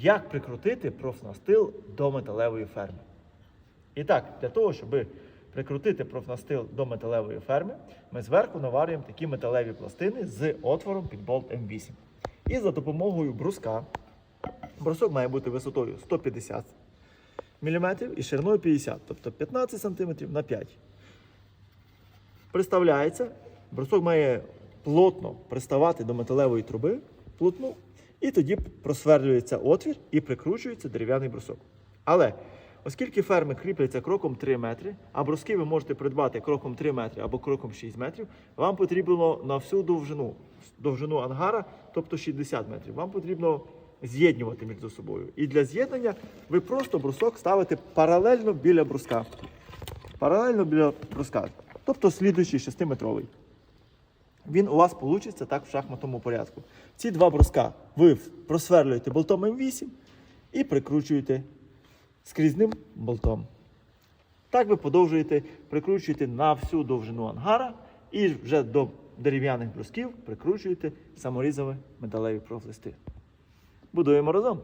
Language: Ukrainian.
Як прикрутити профнастил до металевої ферми? І так, для того, щоб прикрутити профнастил до металевої ферми, ми зверху наварюємо такі металеві пластини з отвором під болт М8. І за допомогою бруска, брусок має бути висотою 150 мм і шириною 50, тобто 15 см на 5 Приставляється, брусок має плотно приставати до металевої труби, плотну, і тоді просверлюється отвір і прикручується дерев'яний брусок. Але оскільки ферми кріпляться кроком 3 метри, а бруски ви можете придбати кроком 3 метри або кроком 6 метрів, вам потрібно на всю довжину, довжину ангара, тобто 60 метрів, вам потрібно з'єднувати між собою. І для з'єднання ви просто брусок ставите паралельно біля бруска. Паралельно біля бруска, тобто слідуючий 6-метровий. Він у вас вийде так в шахматному порядку. Ці два бруска ви просверлюєте болтом М8 і прикручуєте скрізним болтом. Так ви подовжуєте, прикручуєте на всю довжину ангара і вже до дерев'яних брусків прикручуєте саморізові металеві профлисти. Будуємо разом.